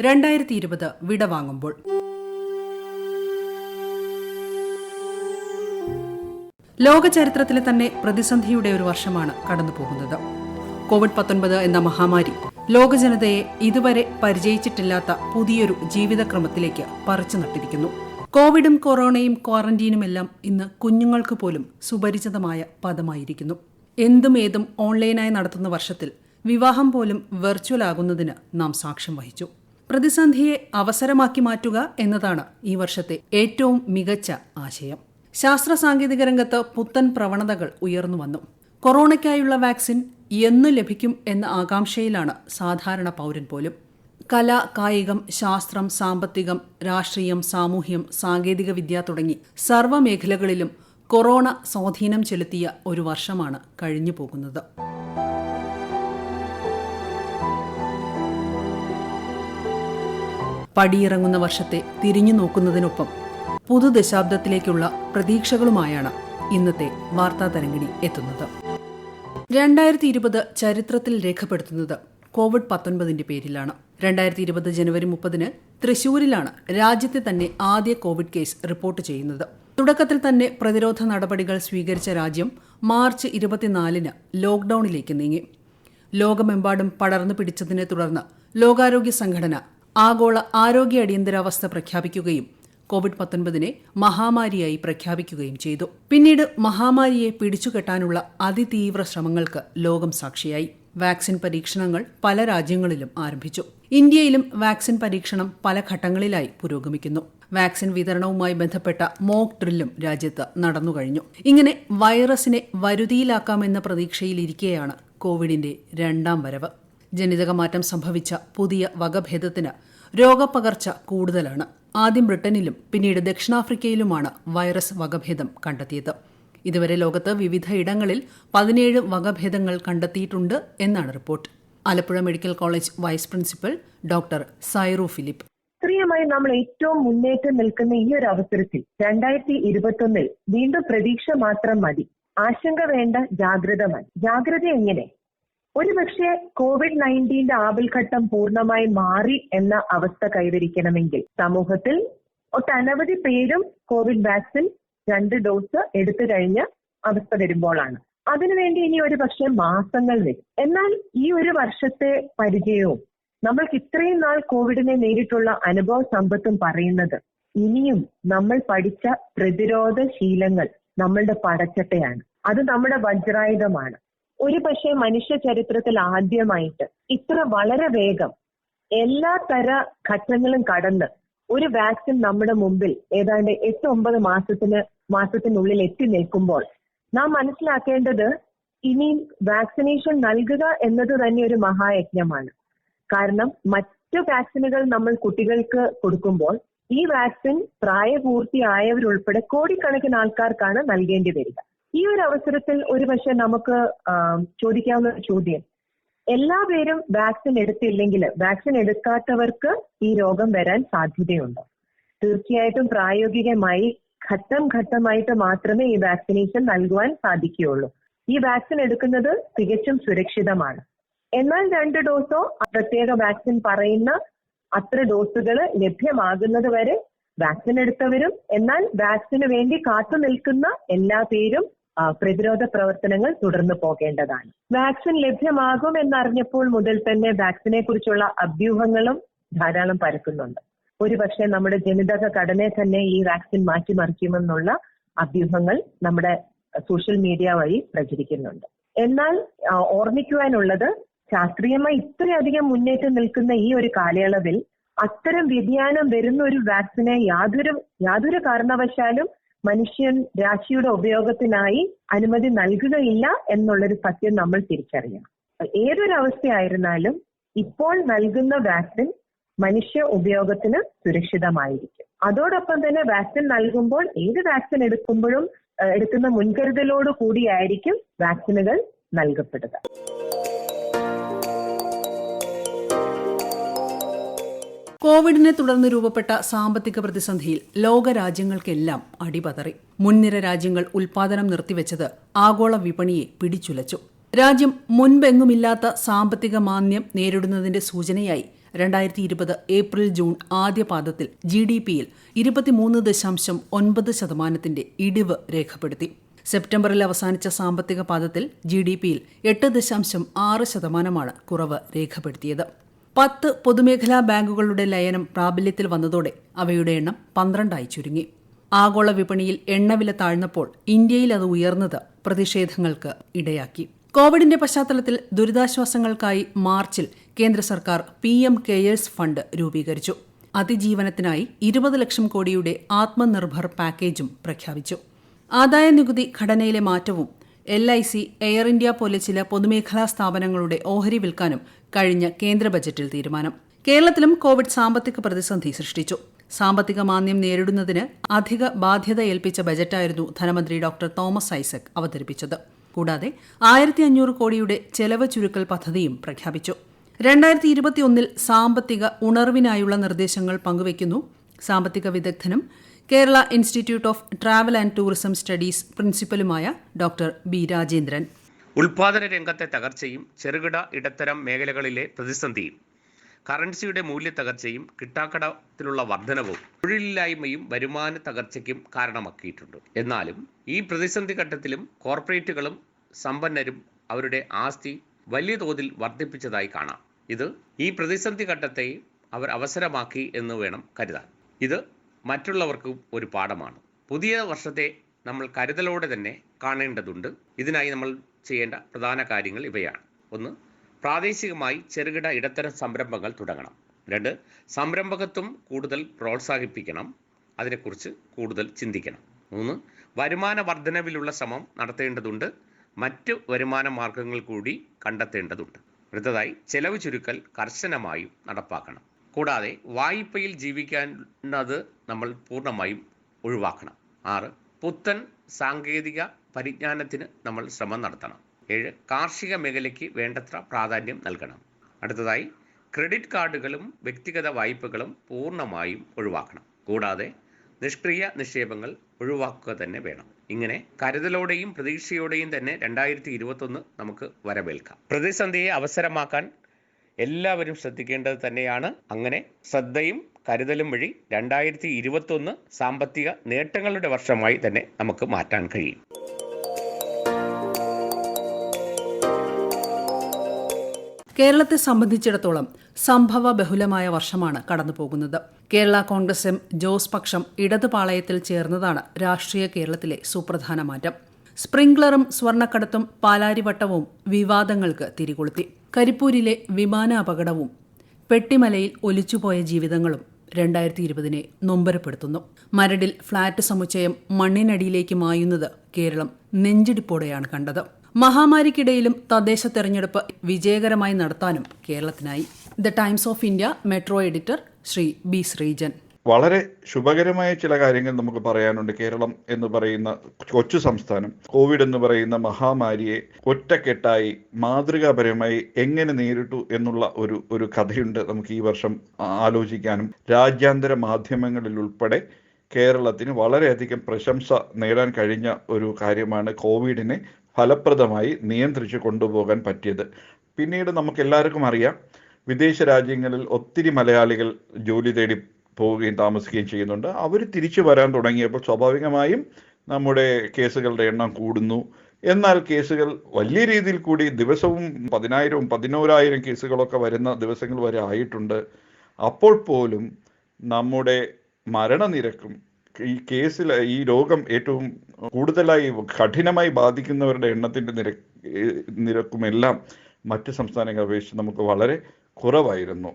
രണ്ടായിരത്തി ഇരുപത് വിടവാങ്ങുമ്പോൾ ലോക ചരിത്രത്തിലെ തന്നെ പ്രതിസന്ധിയുടെ ഒരു വർഷമാണ് കടന്നുപോകുന്നത് കോവിഡ് പത്തൊൻപത് എന്ന മഹാമാരി ലോക ജനതയെ ഇതുവരെ പരിചയിച്ചിട്ടില്ലാത്ത പുതിയൊരു ജീവിതക്രമത്തിലേക്ക് പറിച്ചു നട്ടിരിക്കുന്നു. കോവിഡും കൊറോണയും ക്വാറന്റീനും എല്ലാം ഇന്ന് കുഞ്ഞുങ്ങൾക്ക് പോലും സുപരിചിതമായ പദമായിരിക്കുന്നു. എന്തും ഏതും ഓൺലൈനായി നടത്തുന്ന വർഷത്തിൽ വിവാഹം പോലും വെർച്വൽ ആകുന്നതിന് നാം സാക്ഷ്യം വഹിച്ചു. പ്രതിസന്ധിയെ അവസരമാക്കി മാറ്റുക എന്നതാണ് ഈ വർഷത്തെ ഏറ്റവും മികച്ച ആശയം. ശാസ്ത്ര സാങ്കേതിക രംഗത്ത് പുത്തൻ പ്രവണതകൾ ഉയർന്നു വന്നു. കൊറോണയ്ക്കായുള്ള വാക്സിൻ എന്ന് ലഭിക്കും എന്ന ആകാംക്ഷയിലാണ് സാധാരണ പൗരൻ പോലും. കല കായികം ശാസ്ത്രം സാമ്പത്തികം രാഷ്ട്രീയം സാമൂഹ്യം സാങ്കേതിക വിദ്യ തുടങ്ങി സർവമേഖലകളിലും കൊറോണ സ്വാധീനം ചെലുത്തിയ ഒരു വർഷമാണ് കഴിഞ്ഞു പോകുന്നത് പടിയിറങ്ങുന്ന വർഷത്തെ തിരിഞ്ഞു നോക്കുന്നതിനൊപ്പം പുതുദശാബ്ദത്തിലേക്കുള്ള പ്രതീക്ഷകളുമായാണ് ഇന്നത്തെ വാർത്താ തരംഗിണി എത്തുന്നത്. രണ്ടായിരത്തി ഇരുപത് ചരിത്രത്തിൽ രേഖപ്പെടുത്തുന്നത് കോവിഡ് പത്തൊൻപതിന്റെ പേരിലാണ്. രണ്ടായിരത്തി ഇരുപത് ജനുവരി മുപ്പതിന് തൃശൂരിലാണ് രാജ്യത്തെ തന്നെ ആദ്യ കോവിഡ് കേസ് റിപ്പോർട്ട് ചെയ്യുന്നത്. തുടക്കത്തിൽ തന്നെ പ്രതിരോധ നടപടികൾ സ്വീകരിച്ച രാജ്യം മാർച്ച് ഇരുപത്തിനാലിന് ലോക്ഡൌണിലേക്ക് നീങ്ങി. ലോകമെമ്പാടും പടർന്നു പിടിച്ചതിനെ തുടർന്ന് ലോകാരോഗ്യ സംഘടന ആഗോള ആരോഗ്യ അടിയന്തരാവസ്ഥ പ്രഖ്യാപിക്കുകയും കോവിഡ് പത്തൊൻപതിനെ മഹാമാരിയായി പ്രഖ്യാപിക്കുകയും ചെയ്തു. പിന്നീട് മഹാമാരിയെ പിടിച്ചുകെട്ടാനുള്ള അതിതീവ്ര ശ്രമങ്ങൾക്ക് ലോകം സാക്ഷിയായി. വാക്സിൻ പരീക്ഷണങ്ങൾ പല രാജ്യങ്ങളിലും ആരംഭിച്ചു. ഇന്ത്യയിലും വാക്സിൻ പരീക്ഷണം പല ഘട്ടങ്ങളിലായി പുരോഗമിക്കുന്നു. വാക്സിൻ വിതരണവുമായി ബന്ധപ്പെട്ട മോക്ക് ഡ്രില്ലും രാജ്യത്ത് നടന്നുകഴിഞ്ഞു. ഇങ്ങനെ വൈറസിനെ വരുതിയിലാക്കാമെന്ന പ്രതീക്ഷയിലിരിക്കെയാണ് കോവിഡിന്റെ രണ്ടാം വരവ്. ജനിതകമാറ്റം സംഭവിച്ച പുതിയ വകഭേദത്തിന് രോഗപകർച്ച കൂടുതലാണ്. ആദ്യം ബ്രിട്ടനിലും പിന്നീട് ദക്ഷിണാഫ്രിക്കയിലുമാണ് വൈറസ് വകഭേദം കണ്ടെത്തിയത്. ഇതുവരെ ലോകത്ത് വിവിധ ഇടങ്ങളിൽ പതിനേഴ് വകഭേദങ്ങൾ കണ്ടെത്തിയിട്ടുണ്ട് എന്നാണ് report. Alappuzha medical college vice principal doctor Sairu Philip. ഇത്രയുമായി നമ്മൾ ഏറ്റവും മുന്നേറ്റം നിൽക്കുന്ന ഈ ഒരു അവസരത്തിൽ രണ്ടായിരത്തി ഇരുപത്തൊന്നിൽ വീണ്ടും പ്രതീക്ഷ മാത്രം മതി. ആശങ്ക വേണ്ട ജാഗ്രത മതി. ജാഗ്രത എങ്ങനെ? ഒരുപക്ഷെ കോവിഡ് നയന്റീന്റെ ആപൽഘട്ടം പൂർണമായി മാറി എന്ന അവസ്ഥ കൈവരിക്കണമെങ്കിൽ സമൂഹത്തിൽ ഒട്ടനവധി പേരും കോവിഡ് വാക്സിൻ രണ്ട് ഡോസ് എടുത്തു കഴിഞ്ഞ അവസ്ഥ വരുമ്പോഴാണ്. അതിനുവേണ്ടി ഇനി ഒരു പക്ഷേ മാസങ്ങൾ വരും. എന്നാൽ ഈ ഒരു വർഷത്തെ പരിചയവും നമ്മൾക്ക് ഇത്രയും നാൾ കോവിഡിനെ നേരിട്ടുള്ള അനുഭവ സമ്പത്തും പറയുന്നത് ഇനിയും നമ്മൾ പഠിച്ച പ്രതിരോധ ശീലങ്ങൾ നമ്മളുടെ പടച്ചട്ടയാണ്. അത് നമ്മുടെ വജ്രായുധമാണ്. ഒരു പക്ഷേ മനുഷ്യ ചരിത്രത്തിൽ ആദ്യമായിട്ട് ഇത്ര വളരെ വേഗം എല്ലാ തര ഘട്ടങ്ങളും കടന്ന് ഒരു വാക്സിൻ നമ്മുടെ മുമ്പിൽ ഏതാണ്ട് എട്ട് ഒമ്പത് മാസത്തിന് മാസത്തിനുള്ളിൽ എത്തി നിൽക്കുമ്പോൾ നാം മനസ്സിലാക്കേണ്ടത് ഇനിയും വാക്സിനേഷൻ നൽകുക എന്നത് തന്നെ ഒരു മഹായജ്ഞമാണ്. കാരണം മറ്റു വാക്സിനുകൾ നമ്മൾ കുട്ടികൾക്ക് കൊടുക്കുമ്പോൾ ഈ വാക്സിൻ പ്രായപൂർത്തിയായവരുൾപ്പെടെ കോടിക്കണക്കിന് ആൾക്കാർക്കാണ് നൽകേണ്ടി വരിക. ഈ ഒരു അവസരത്തിൽ ഒരുപക്ഷെ നമുക്ക് ചോദിക്കാവുന്ന ഒരു ചോദ്യം. എല്ലാ പേരും വാക്സിൻ എടുത്തില്ലെങ്കിൽ വാക്സിൻ എടുക്കാത്തവർക്ക് ഈ രോഗം വരാൻ സാധ്യതയുണ്ട്? തീർച്ചയായിട്ടും പ്രായോഗികമായി ഘട്ടം ഘട്ടമായിട്ട് മാത്രമേ ഈ വാക്സിനേഷൻ നൽകുവാൻ സാധിക്കുകയുള്ളൂ. ഈ വാക്സിൻ എടുക്കുന്നത് തികച്ചും സുരക്ഷിതമാണ്. എന്നാൽ രണ്ട് ഡോസോ പ്രത്യേക വാക്സിൻ പറയുന്ന അത്ര ഡോസുകൾ ലഭ്യമാകുന്നത് വരെ വാക്സിൻ എടുത്തവരും എന്നാൽ വാക്സിന് വേണ്ടി കാത്തു നിൽക്കുന്ന എല്ലാ പേരും പ്രതിരോധ പ്രവർത്തനങ്ങൾ തുടർന്നു പോകേണ്ടതാണ്. വാക്സിൻ ലഭ്യമാകും എന്നറിഞ്ഞപ്പോൾ മുതൽ തന്നെ വാക്സിനെ കുറിച്ചുള്ള അഭ്യൂഹങ്ങളും ധാരാളം പരക്കുന്നുണ്ട്. ഒരുപക്ഷെ നമ്മുടെ ജനിതക ഘടനയെ തന്നെ ഈ വാക്സിൻ മാറ്റിമറിക്കുമെന്നുള്ള അഭ്യൂഹങ്ങൾ നമ്മുടെ സോഷ്യൽ മീഡിയ വഴി പ്രചരിക്കുന്നുണ്ട്. എന്നാൽ ഓർമ്മിക്കുവാനുള്ളത് ശാസ്ത്രീയമായി ഇത്രയധികം മുന്നേറ്റം നിൽക്കുന്ന ഈ ഒരു കാലയളവിൽ അത്തരം വ്യതിയാനം വരുന്ന ഒരു വാക്സിനെ യാതൊരു യാതൊരു കാരണവശാലും മനുഷ്യൻ രാശിയുടെ ഉപയോഗത്തിനായി അനുമതി നൽകുകയില്ല എന്നുള്ളൊരു സത്യം നമ്മൾ തിരിച്ചറിയണം. ഏതൊരു അവസ്ഥയായിരുന്നാലും ഇപ്പോൾ നൽകുന്ന വാക്സിൻ മനുഷ്യ ഉപയോഗത്തിന് സുരക്ഷിതമായിരിക്കും. അതോടൊപ്പം തന്നെ വാക്സിൻ നൽകുമ്പോൾ ഏത് വാക്സിൻ എടുക്കുമ്പോഴും എടുക്കുന്ന മുൻകരുതലോടു കൂടിയായിരിക്കും വാക്സിനുകൾ നൽകപ്പെടുക. കോവിഡിനെ തുടർന്ന് രൂപപ്പെട്ട സാമ്പത്തിക പ്രതിസന്ധിയിൽ ലോകരാജ്യങ്ങൾക്കെല്ലാം അടിപതറി. മുൻനിര രാജ്യങ്ങൾ ഉൽപാദനം നിർത്തിവെച്ചത് ആഗോള വിപണിയെ പിടിച്ചുലച്ചു. രാജ്യം മുൻപെങ്ങുമില്ലാത്ത സാമ്പത്തിക മാന്ദ്യം നേരിടുന്നതിന്റെ സൂചനയായി രണ്ടായിരത്തി ഇരുപത് ഏപ്രിൽ ജൂൺ ആദ്യപാദത്തിൽ ജി ഡി പിയിൽ ഇരുപത്തിമൂന്ന് ദശാംശം ഒൻപത് ശതമാനത്തിന്റെ ഇടിവ് രേഖപ്പെടുത്തി. സെപ്റ്റംബറിൽ അവസാനിച്ച സാമ്പത്തിക പാദത്തിൽ ജി ഡി പിയിൽ എട്ട് ദശാംശം ആറ് ശതമാനമാണ് കുറവ് രേഖപ്പെടുത്തിയത്. പത്ത് പൊതുമേഖലാ ബാങ്കുകളുടെ ലയനം പ്രാബല്യത്തിൽ വന്നതോടെ അവയുടെ എണ്ണം പന്ത്രണ്ടായി ചുരുങ്ങി. ആഗോള വിപണിയിൽ എണ്ണവില താഴ്ന്നപ്പോൾ ഇന്ത്യയിൽ അത് ഉയർന്നത് പ്രതിഷേധങ്ങൾക്ക് ഇടയാക്കി. കോവിഡിന്റെ പശ്ചാത്തലത്തിൽ ദുരിതാശ്വാസങ്ങൾക്കായി മാർച്ചിൽ കേന്ദ്ര സർക്കാർ പി എം കെയേഴ്സ് ഫണ്ട് രൂപീകരിച്ചു. അതിജീവനത്തിനായി ഇരുപത് ലക്ഷം കോടിയുടെ ആത്മനിർഭർ പാക്കേജും പ്രഖ്യാപിച്ചു. ആദായ നികുതി ഘടനയിലെ മാറ്റവും L I C Air India പോലെ ചില പൊതുമേഖലാ സ്ഥാപനങ്ങളുടെ ഓഹരി വിൽക്കാനും കഴിഞ്ഞ കേന്ദ്ര ബജറ്റിൽ തീരുമാനം. കേരളത്തിലും കോവിഡ് സാമ്പത്തിക പ്രതിസന്ധി സൃഷ്ടിച്ചു. സാമ്പത്തിക മാന്ദ്യം നേരിടുന്നതിന് അധിക ബാധ്യത ഏൽപ്പിച്ച ബജറ്റായിരുന്നു ധനമന്ത്രി ഡോക്ടർ തോമസ് ഐസക് അവതരിപ്പിച്ചത്. കൂടാതെ ആയിരത്തി അഞ്ഞൂറ് കോടിയുടെ ചെലവ് ചുരുക്കൽ പദ്ധതിയും പ്രഖ്യാപിച്ചു. രണ്ടായിരത്തി ഇരുപത്തിയൊന്നിൽ സാമ്പത്തിക ഉണർവിനായുള്ള നിർദ്ദേശങ്ങൾ പങ്കുവയ്ക്കുന്നു സാമ്പത്തിക വിദഗ്ധനും Kerala institute of travel and tourism studies പ്രിൻസിപ്പലുമായ doctor B Rajendran. ഉൽപാദന രംഗത്തെ തകർച്ചയും ചെറുകിട ഇടത്തരം മേഖലകളിലെ പ്രതിസന്ധിയും കറൻസിയുടെ മൂല്യ തകർച്ചയും കിട്ടാക്കടത്തിലുള്ള വർധനവും തൊഴിലില്ലായ്മയും വരുമാന തകർച്ചയ്ക്കും കാരണമാക്കിയിട്ടുണ്ട്. എന്നാലും ഈ പ്രതിസന്ധി ഘട്ടത്തിലും കോർപ്പറേറ്റുകളും സമ്പന്നരും അവരുടെ ആസ്തി വലിയ തോതിൽ വർദ്ധിപ്പിച്ചതായി കാണാം. ഇത് ഈ പ്രതിസന്ധി ഘട്ടത്തെ അവർ അവസരമാക്കി എന്ന് വേണം കരുതാൻ. ഇത് മറ്റുള്ളവർക്കും ഒരു പാഠമാണ്. പുതിയ വർഷത്തെ നമ്മൾ കരുതലോടെ തന്നെ കാണേണ്ടതുണ്ട്. ഇതിനായി നമ്മൾ ചെയ്യേണ്ട പ്രധാന കാര്യങ്ങൾ ഇവയാണ്. ഒന്ന് പ്രാദേശികമായി ചെറുകിട ഇടത്തരം സംരംഭങ്ങൾ തുടങ്ങണം. രണ്ട് സംരംഭകത്വം കൂടുതൽ പ്രോത്സാഹിപ്പിക്കണം. അതിനെക്കുറിച്ച് കൂടുതൽ ചിന്തിക്കണം. മൂന്ന് വരുമാന വർധനവിലുള്ള ശ്രമം നടത്തേണ്ടതുണ്ട്. മറ്റ് വരുമാന മാർഗങ്ങൾ കൂടി കണ്ടെത്തേണ്ടതുണ്ട്. അടുത്തതായി ചെലവ് ചുരുക്കൽ കർശനമായും നടപ്പാക്കണം. കൂടാതെ വായ്പയിൽ ജീവിക്കുന്നത് നമ്മൾ പൂർണമായും ഒഴിവാക്കണം. ആറ് പുത്തൻ സാങ്കേതിക പരിജ്ഞാനത്തിന് നമ്മൾ ശ്രമം നടത്തണം. ഏഴ് കാർഷിക മേഖലയ്ക്ക് വേണ്ടത്ര പ്രാധാന്യം നൽകണം. അടുത്തതായി ക്രെഡിറ്റ് കാർഡുകളും വ്യക്തിഗത വായ്പകളും പൂർണമായും ഒഴിവാക്കണം. കൂടാതെ നിഷ്ക്രിയ നിക്ഷേപങ്ങൾ ഒഴിവാക്കുക തന്നെ വേണം. ഇങ്ങനെ കരുതലോടെയും പ്രതീക്ഷയോടെയും തന്നെ രണ്ടായിരത്തി ഇരുപത്തൊന്ന് നമുക്ക് വരവേൽക്കാം. പ്രതിസന്ധിയെ അവസരമാക്കാൻ എല്ലാവരും ശ്രദ്ധിക്കേണ്ടത് തന്നെയാണ്. അങ്ങനെ ശ്രദ്ധയും കരുതലും വഴി രണ്ടായിരത്തി ഇരുപത്തൊന്ന് സാമ്പത്തിക നേട്ടങ്ങളുടെ വർഷമായി തന്നെ നമുക്ക് മാറ്റാൻ കഴിയും. കേരളത്തെ സംബന്ധിച്ചിടത്തോളം സംഭവ ബഹുലമായ വർഷമാണ് കടന്നു പോകുന്നത്. കേരള കോൺഗ്രസ് എം ജോസ് പക്ഷം ഇടതുപാളയത്തിൽ ചേർന്നതാണ് രാഷ്ട്രീയ കേരളത്തിലെ സുപ്രധാന മാറ്റം. സ്പ്രിംഗ്ലറും സ്വർണക്കടത്തും പാലാരിവട്ടവും വിവാദങ്ങൾക്ക് തിരികൊളുത്തി. കരിപ്പൂരിലെ വിമാന അപകടവും പെട്ടിമലയിൽ ഒലിച്ചുപോയ ജീവിതങ്ങളും രണ്ടായിരത്തി ഇരുപതിനെ നൊമ്പരപ്പെടുത്തുന്നു. മരടിൽ ഫ്ളാറ്റ് സമുച്ചയം മണ്ണിനടിയിലേക്ക് മായുന്നത് കേരളം നെഞ്ചിടിപ്പോടെയാണ് കണ്ടത്. മഹാമാരിക്കിടയിലും തദ്ദേശ തെരഞ്ഞെടുപ്പ് വിജയകരമായി നടത്താനും കേരളത്തിനായി. The Times of India metro editor Shri B Sreejan. വളരെ ശുഭകരമായ ചില കാര്യങ്ങൾ നമുക്ക് പറയാനുണ്ട്. കേരളം എന്ന് പറയുന്ന കൊച്ചു സംസ്ഥാനം കോവിഡ് എന്ന് പറയുന്ന മഹാമാരിയെ ഒറ്റക്കെട്ടായി മാതൃകാപരമായി എങ്ങനെ നേരിട്ടു എന്നുള്ള ഒരു ഒരു കഥയുണ്ട് നമുക്ക് ഈ വർഷം ആലോചിക്കാനും. രാജ്യാന്തര മാധ്യമങ്ങളിൽ ഉൾപ്പെടെ കേരളത്തിന് വളരെയധികം പ്രശംസ നേടാൻ കഴിഞ്ഞ ഒരു കാര്യമാണ് കോവിഡിനെ ഫലപ്രദമായി നിയന്ത്രിച്ചു കൊണ്ടുപോകാൻ പറ്റിയത്. പിന്നീട് നമുക്ക് എല്ലാവർക്കും അറിയാം വിദേശ രാജ്യങ്ങളിൽ ഒത്തിരി മലയാളികൾ ജോലി തേടി പോവുകയും താമസിക്കുകയും ചെയ്യുന്നുണ്ട്. അവർ തിരിച്ചു വരാൻ തുടങ്ങിയപ്പോൾ സ്വാഭാവികമായും നമ്മുടെ കേസുകളുടെ എണ്ണം കൂടുന്നു. എന്നാൽ കേസുകൾ വലിയ രീതിയിൽ കൂടി ദിവസവും പതിനായിരവും പതിനോരായിരം കേസുകളൊക്കെ വരുന്ന ദിവസങ്ങൾ വരെ ആയിട്ടുണ്ട്. അപ്പോൾ പോലും നമ്മുടെ മരണനിരക്കും ഈ കേസിൽ ഈ രോഗം ഏറ്റവും കൂടുതലായി കഠിനമായി ബാധിക്കുന്നവരുടെ എണ്ണത്തിന്റെ നിര നിരക്കുമെല്ലാം മറ്റ് സംസ്ഥാനങ്ങളെ അപേക്ഷിച്ച് നമുക്ക് വളരെ കുറവായിരുന്നു.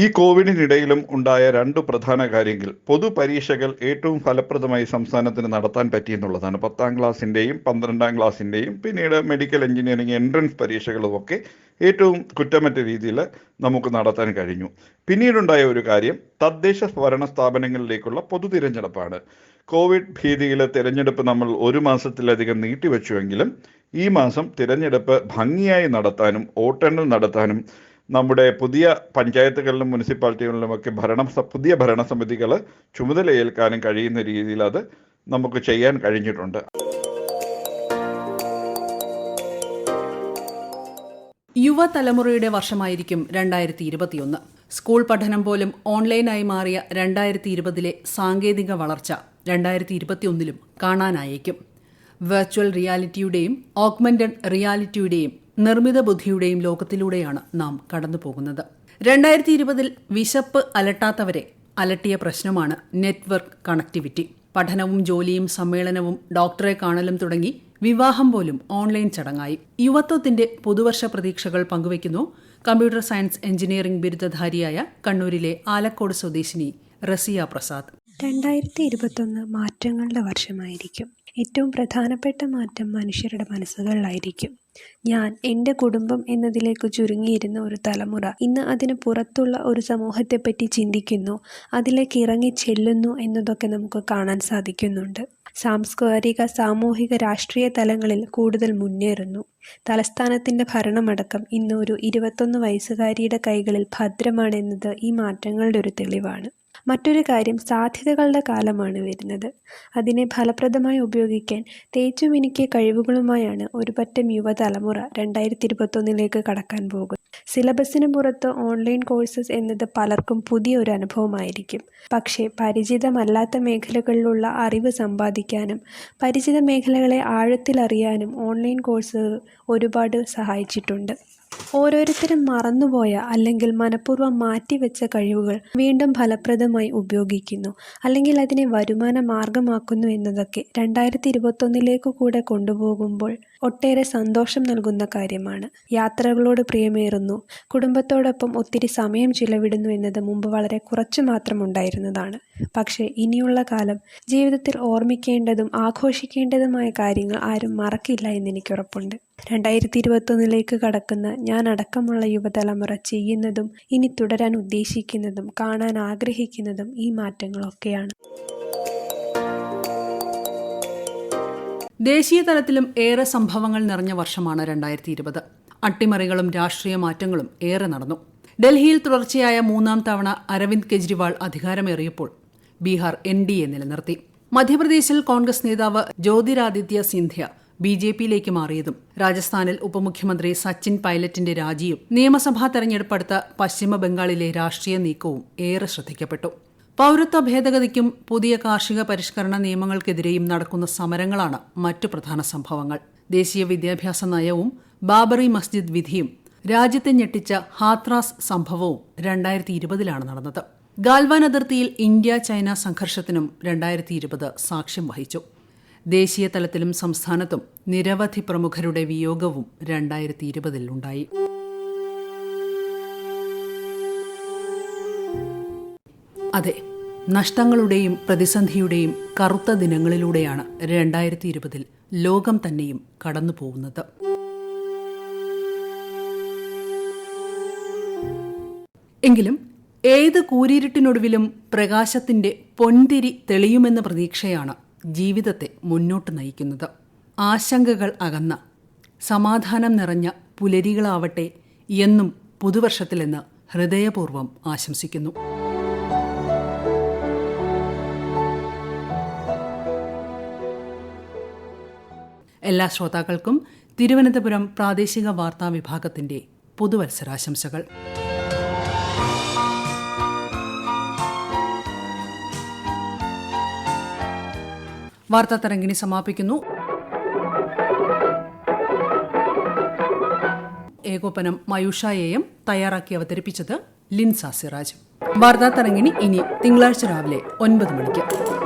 ഈ കോവിഡിനിടയിലും ഉണ്ടായ രണ്ട് പ്രധാന കാര്യങ്ങൾ. പൊതുപരീക്ഷകൾ ഏറ്റവും ഫലപ്രദമായി സംസ്ഥാനത്തിന് നടത്താൻ പറ്റിയെന്നുള്ളതാണ് പത്താം ക്ലാസ്സിന്റെയും പന്ത്രണ്ടാം ക്ലാസ്സിന്റെയും പിന്നീട് മെഡിക്കൽ എഞ്ചിനീയറിംഗ് എൻട്രൻസ് പരീക്ഷകളും ഒക്കെ ഏറ്റവും കുറ്റമറ്റ രീതിയിൽ നമുക്ക് നടത്താൻ കഴിഞ്ഞു. പിന്നീടുണ്ടായ ഒരു കാര്യം തദ്ദേശ ഭരണ സ്ഥാപനങ്ങളിലേക്കുള്ള പൊതു തിരഞ്ഞെടുപ്പാണ്. കോവിഡ് ഭീതിയിലെ തിരഞ്ഞെടുപ്പ് നമ്മൾ ഒരു മാസത്തിലധികം നീട്ടിവെച്ചുവെങ്കിലും ഈ മാസം തിരഞ്ഞെടുപ്പ് ഭംഗിയായി നടത്താനും വോട്ടെണ്ണൽ നടത്താനും നമ്മുടെ പുതിയ പഞ്ചായത്തുകളിലും മുനിസിപ്പാലിറ്റികളിലും ഒക്കെ ഭരണ പുതിയ ഭരണസമിതികൾ ചുമതലയേൽക്കാനും കഴിയുന്ന രീതിയിൽ അത് നമുക്ക് ചെയ്യാൻ കഴിഞ്ഞിട്ടുണ്ട്. യുവതലമുറയുടെ വർഷമായിരിക്കും രണ്ടായിരത്തി ഇരുപത്തിയൊന്ന് സ്കൂൾ പഠനം പോലും ഓൺലൈനായി മാറിയ രണ്ടായിരത്തി ഇരുപതിലെ സാങ്കേതിക വളർച്ച രണ്ടായിരത്തി ഇരുപത്തിയൊന്നിലും കാണാനായേക്കും. വെർച്വൽ റിയാലിറ്റിയുടെയും ഓഗ്മെന്റഡ് റിയാലിറ്റിയുടെയും നിർമ്മിത ബുദ്ധിയുടെയും ലോകത്തിലൂടെയാണ് നാം കടന്നുപോകുന്നത്. രണ്ടായിരത്തി ഇരുപതിൽ വിശപ്പ് അലട്ടാത്തവരെ അലട്ടിയ പ്രശ്നമാണ് നെറ്റ്വർക്ക് കണക്ടിവിറ്റി പഠനവും ജോലിയും സമ്മേളനവും ഡോക്ടറെ കാണലും തുടങ്ങി വിവാഹം പോലും ഓൺലൈൻ ചടങ്ങായി. യുവത്വത്തിന്റെ പുതുവർഷ പ്രതീക്ഷകൾ പങ്കുവയ്ക്കുന്നു കമ്പ്യൂട്ടർ സയൻസ് എഞ്ചിനീയറിംഗ് ബിരുദധാരിയായ കണ്ണൂരിലെ ആലക്കോട് സ്വദേശിനി റസിയ പ്രസാദ്. രണ്ടായിരത്തി ഇരുപത്തൊന്ന് മാറ്റങ്ങളുടെ വർഷമായിരിക്കും. ഏറ്റവും പ്രധാനപ്പെട്ട മാറ്റം മനുഷ്യരുടെ മനസ്സുകളിലായിരിക്കും. ഞാൻ എന്റെ കുടുംബം എന്നതിലേക്ക് ചുരുങ്ങിയിരുന്ന ഒരു തലമുറ ഇന്ന് അതിന് പുറത്തുള്ള ഒരു സമൂഹത്തെപ്പറ്റി ചിന്തിക്കുന്നു അതിലേക്ക് ഇറങ്ങി ചെല്ലുന്നു എന്നതൊക്കെ നമുക്ക് കാണാൻ സാധിക്കുന്നുണ്ട്. സാംസ്കാരിക സാമൂഹിക രാഷ്ട്രീയ തലങ്ങളിൽ കൂടുതൽ മുന്നേറുന്നു. തലസ്ഥാനത്തിന്റെ ഭരണമടക്കം ഇന്ന് ഒരു ഇരുപത്തൊന്ന് വയസ്സുകാരിയുടെ കൈകളിൽ ഭദ്രമാണെന്നത് ഈ മാറ്റങ്ങളുടെ ഒരു തെളിവാണ്. മറ്റൊരു കാര്യം സാധ്യതകളുടെ കാലമാണ് വരുന്നത്. അതിനെ ഫലപ്രദമായി ഉപയോഗിക്കാൻ തേച്ചുമിനുക്കിയ കഴിവുകളുമായാണ് ഒരു പറ്റം യുവതലമുറ രണ്ടായിരത്തി ഇരുപത്തൊന്നിലേക്ക് കടക്കാൻ പോകുന്നത്. സിലബസിന് പുറത്ത് ഓൺലൈൻ കോഴ്സസ് എന്നത് പലർക്കും പുതിയ ഒരു അനുഭവമായിരിക്കും. പക്ഷേ പരിചിതമല്ലാത്ത മേഖലകളിലുള്ള അറിവ് സമ്പാദിക്കാനും പരിചിത മേഖലകളെ ആഴത്തിലറിയാനും ഓൺലൈൻ കോഴ്സുകൾ ഒരുപാട് സഹായിച്ചിട്ടുണ്ട്. ഓരോരുത്തരും മറന്നുപോയ അല്ലെങ്കിൽ മനഃപൂർവം മാറ്റിവെച്ച കഴിവുകൾ വീണ്ടും ഫലപ്രദമായി ഉപയോഗിക്കുന്നു. അല്ലെങ്കിൽ അതിനെ വരുമാന മാർഗമാക്കുന്നു എന്നതൊക്കെ രണ്ടായിരത്തി ഇരുപത്തൊന്നിലേക്ക് കൂടെ കൊണ്ടുപോകുമ്പോൾ ഒട്ടേറെ സന്തോഷം നൽകുന്ന കാര്യമാണ്. യാത്രകളോട് പ്രിയമേറുന്നു. കുടുംബത്തോടൊപ്പം ഒത്തിരി സമയം ചിലവിടുന്നു എന്നത് മുമ്പ് വളരെ കുറച്ചു മാത്രം ഉണ്ടായിരുന്നതാണ്. പക്ഷേ ഇനിയുള്ള കാലം ജീവിതത്തിൽ ഓർമ്മിക്കേണ്ടതും ആഘോഷിക്കേണ്ടതുമായ കാര്യങ്ങൾ ആരും മറക്കില്ല എന്നെനിക്കുറപ്പുണ്ട് രണ്ടായിരത്തി ഇരുപത്തൊന്നിലേക്ക് കടക്കുന്ന ഞാൻ അടക്കമുള്ള യുവതലമുറ ചെയ്യുന്നതും ഇനി തുടരാൻ ഉദ്ദേശിക്കുന്നതും കാണാൻ ആഗ്രഹിക്കുന്നതും ഈ മാറ്റങ്ങളൊക്കെയാണ്. ദേശീയ തലത്തിലും ഏറെ സംഭവങ്ങൾ നിറഞ്ഞ വർഷമാണ് രണ്ടായിരത്തി ഇരുപത് അട്ടിമറികളും രാഷ്ട്രീയ മാറ്റങ്ങളും ഏറെ നടന്നു. ഡൽഹിയിൽ തുടർച്ചയായ മൂന്നാം തവണ അരവിന്ദ് കെജ്രിവാൾ അധികാരമേറിയപ്പോൾ ബീഹാർ എൻ ഡി എ നിലനിർത്തി. മധ്യപ്രദേശിൽ കോൺഗ്രസ് നേതാവ് ജ്യോതിരാദിത്യ സിന്ധ്യ ബി ജെ പിയിലേക്ക് മാറിയതും രാജസ്ഥാനിൽ ഉപമുഖ്യമന്ത്രി സച്ചിൻ പൈലറ്റിന്റെ രാജിയും നിയമസഭാ തെരഞ്ഞെടുപ്പ് അടുത്ത പശ്ചിമ ബംഗാളിലെ രാഷ്ട്രീയ നീക്കവും ഏറെ ശ്രദ്ധിക്കപ്പെട്ടു. പൌരത്വ ഭേദഗതിക്കും പുതിയ കാർഷിക പരിഷ്കരണ നിയമങ്ങൾക്കെതിരെയും നടക്കുന്ന സമരങ്ങളാണ് മറ്റു പ്രധാന സംഭവങ്ങൾ. ദേശീയ വിദ്യാഭ്യാസ നയവും ബാബറി മസ്ജിദ് വിധിയും രാജ്യത്തെ ഞെട്ടിച്ച ഹാത്രാസ് സംഭവവും രണ്ടായിരത്തി ഇരുപതിലാണ് നടന്നത്. ഗാൽവാൻ അതിർത്തിയിൽ ഇന്ത്യ ചൈന സംഘർഷത്തിനും രണ്ടായിരത്തി ഇരുപത് സാക്ഷ്യം വഹിച്ചു. ദേശീയ തലത്തിലും സംസ്ഥാനത്തും നിരവധി പ്രമുഖരുടെ വിയോഗവും രണ്ടായിരത്തി ഇരുപതിൽ ഉണ്ടായി. അതെ നഷ്ടങ്ങളുടെയും പ്രതിസന്ധിയുടെയും കറുത്ത ദിനങ്ങളിലൂടെയാണ് രണ്ടായിരത്തി ഇരുപതിൽ ലോകം തന്നെയും കടന്നു പോകുന്നത്. എങ്കിലും ഏത് കൂരിരുട്ടിനൊടുവിലും പ്രകാശത്തിന്റെ പൊൻതിരി തെളിയുമെന്ന പ്രതീക്ഷയാണ് ജീവിതത്തെ മുന്നോട്ട് നയിക്കുന്നത്. ആശങ്കകൾ അകന്ന സമാധാനം നിറഞ്ഞ പുലരികളാവട്ടെ എന്നും പുതുവർഷത്തിലെന്ന് ഹൃദയപൂർവം ആശംസിക്കുന്നു. എല്ലാ ശ്രോതാക്കൾക്കും തിരുവനന്തപുരം പ്രാദേശിക വാർത്താ വിഭാഗത്തിന്റെ പുതുവത്സരാശംസകൾ. വാർത്താ തരംഗിണി സമാപിക്കുന്നു. ഏകോപനം മയൂഷ തയ്യാറാക്കി അവതരിപ്പിച്ചത് ലിൻസ സിറാജ്. വാർത്താ തരംഗിണി ഇനി തിങ്കളാഴ്ച രാവിലെ ഒൻപത് മണിക്ക്.